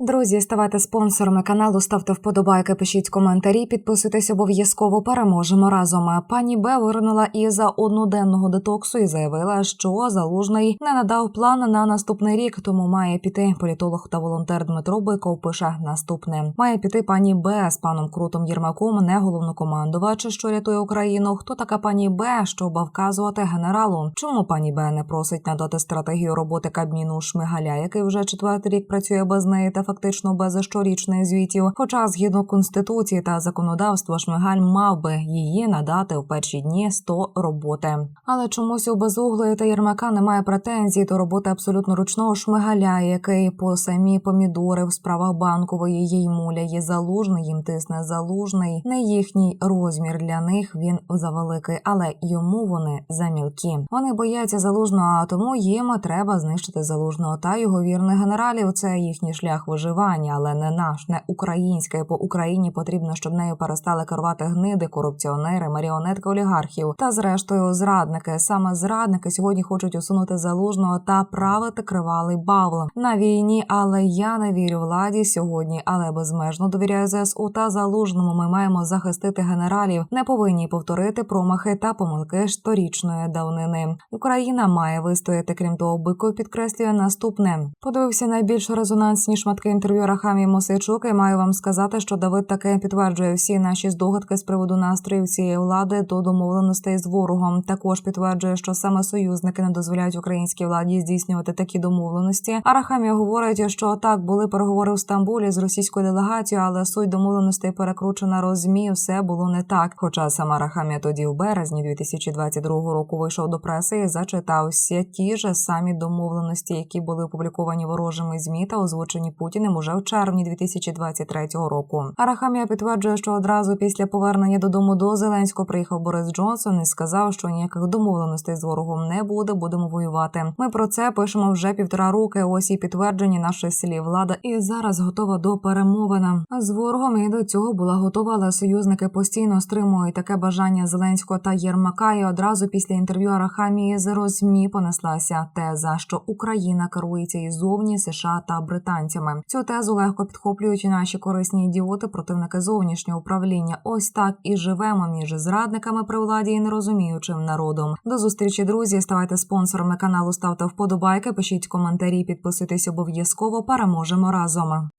Друзі, ставайте спонсорами каналу, ставте вподобайки, пишіть коментарі, підписуйтесь обов'язково. Переможемо разом. Пані Б вирнула із одноденного детоксу і заявила, що залужний не надав план на наступний рік, тому має піти. Політолог та волонтер Дмитро Биков пише наступне: має піти пані Б з паном Крутом Єрмаком, не головнокомандувач, що рятує Україну. Хто така пані Б, щоб вказувати генералу? Чому пані Б не просить надати стратегію роботи Кабміну Шмигаля, який вже четвертий рік працює без неї та фактично без щорічних звітів? Хоча згідно конституції та законодавства Шмигаль мав би її надати в перші дні 100 роботи. Але чомусь у безуглої та Єрмака немає претензій до роботи абсолютно ручного шмигаля, який по самі помідори в справах банкової їй муляє залужний, їм тисне залужний. Не їхній розмір для них він завеликий, але йому вони замілкі. Вони бояться залужного, а тому їм треба знищити залужного та його вірних генералів. Це їхній шлях виживання, але не наш, не український. По Україні потрібно, щоб нею перестали керувати гниди, корупціонери, маріонетки олігархів та зрештою зрадники. Саме зрадники сьогодні хочуть усунути залужного та правити кривалий бавл на війні. Але я не вірю владі сьогодні, але безмежно довіряю ЗСУ та залужному. Ми маємо захистити генералів. Не повинні повторити промахи та помилки сторічної давнини. Україна має вистояти. Крім того, Биков підкреслює наступне. Подивився найбільш резонансні шматки інтерв'ю Рахамі Мосичук. І маю вам сказати, що Давид таки підтверджує всі наші здогадки з приводу настроїв цієї влади до домовленостей з ворогом. Також підтверджує, що саме союзники не дозволяють українській владі здійснювати такі домовленості. А Рахамі говорить, що так були переговори в Стамбулі з російською делегацією, але суть домовленостей перекручена розмі. Все було не так. Хоча сама Рахамія тоді в березні 2022 року вийшов до преси і зачитався ті ж самі домовленості, які були опубліковані ворожими змі та озвучені Путіним уже в червні 2023 року. Арахамія підтверджує, що одразу після повернення додому до Зеленського приїхав Борис Джонсон і сказав, що ніяких домовленостей з ворогом не буде. Будемо воювати. Ми про це пишемо вже півтора роки. Ось і підтвердження наших слів. Влада і зараз готова до перемовин. З ворогом і до цього була готова, але союзники постійно стримують таке бажання Зеленського та Єрмака. І одразу після інтерв'ю Арахамії з розмі понеслася теза, що Україна керується іззовні США та британцями. Цю тезу легко підхоплюють і наші корисні ідіоти, противники зовнішнього управління. Ось так і живемо між зрадниками при владі і нерозуміючим народом. До зустрічі, друзі. Ставайте спонсорами каналу, ставте вподобайки, пишіть коментарі, підписуйтесь обов'язково. Переможемо разом.